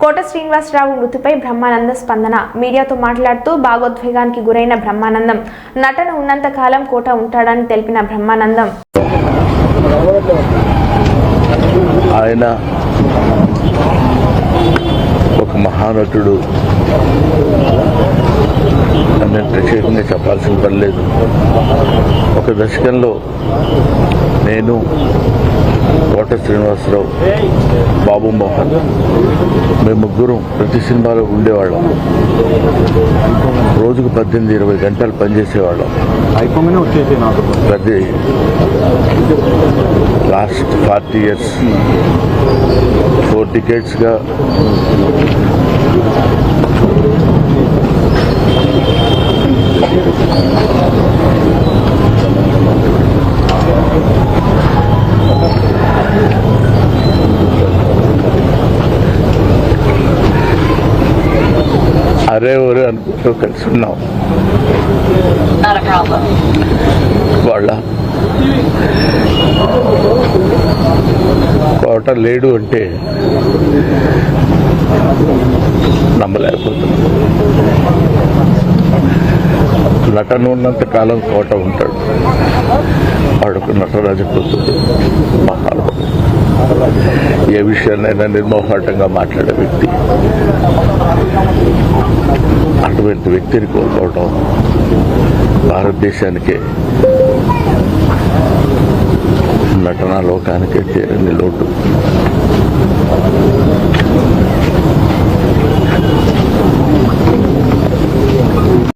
కోట శ్రీనివాసరావు మృతిపై బ్రహ్మానంద స్పందన. మీడియాతో మాట్లాడుతూ భాగోద్వేగానికి గురైన బ్రహ్మానందం. నటన ఉన్నంత కాలం కోట ఉంటాడని తెలిపిన బ్రహ్మానందం. ఆయన ఒక మహానటుడు. ప్రత్యేకంగా చెప్పాల్సిన పని లేదు. ఒక దశకంలో నేను కోట శ్రీనివాసరావు బాబు మోహన్. మేము ముగ్గురం ప్రతి సినిమాలో ఉండేవాళ్ళం. రోజుకు పద్దెనిమిది ఇరవై గంటలు పనిచేసేవాళ్ళం. అయిపోగానే వచ్చేసి నాకు. ప్రతి లాస్ట్ ఫార్టీ ఇయర్స్. ఫోర్ టికెట్స్గా అరే ఒరే అనుకుంటూ కలిసి ఉన్నాం. వాళ్ళ కోట లేడు అంటే నమ్మలేకపోతున్నాం. నటన ఉన్నంత కాలం కోట ఉంటాడు. వాడుకు నటరాజపోతుంది మహానుభావుడు. ఏ విషయాన్నైనా నిర్మోహాటంగా మాట్లాడే వ్యక్తి. అటువంటి వ్యక్తిని కోల్పోవడం భారతదేశానికే నటనా లోకానికే తీరని లోటు.